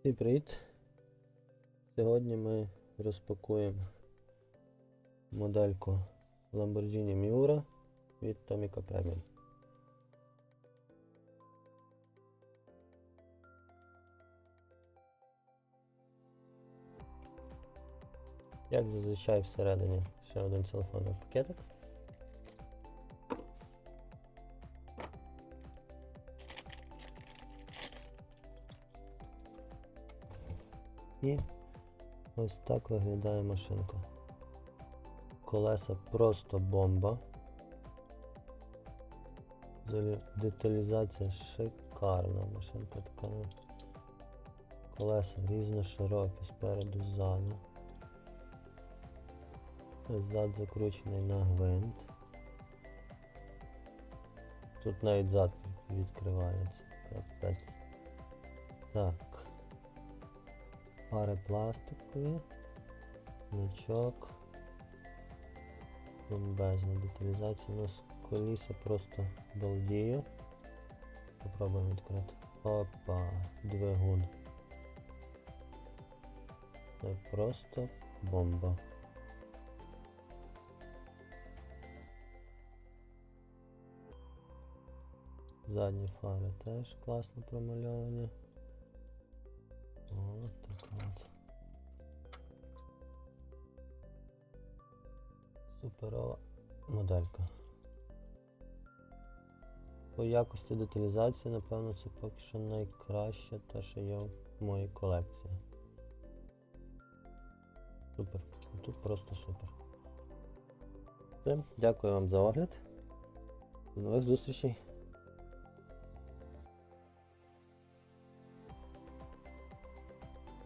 Всім привіт! Сьогодні ми розпакуємо модельку Lamborghini Miura від Tomica Premium. Як зазвичай всередині ще один телефонний пакетик. І ось так виглядає машинка. Колеса просто бомба. Деталізація шикарна. Машинка така. ну, Колеса різно широкі спереду ззаду. Зад закручений на гвинт. Тут навіть зад відкривається. Капець. Так. Пари пластикові, значок, бомбезна деталізація. У нас коліса просто балдіє. Попробуємо відкрити. Опа, двигун. Це просто бомба. Задні фари теж класно промальовані. От така Суперова моделька. По якості деталізації, напевно, це поки що найкраще те, що є в моїй колекції. Супер. Тут просто супер. Дякую вам за огляд. До нових зустрічей.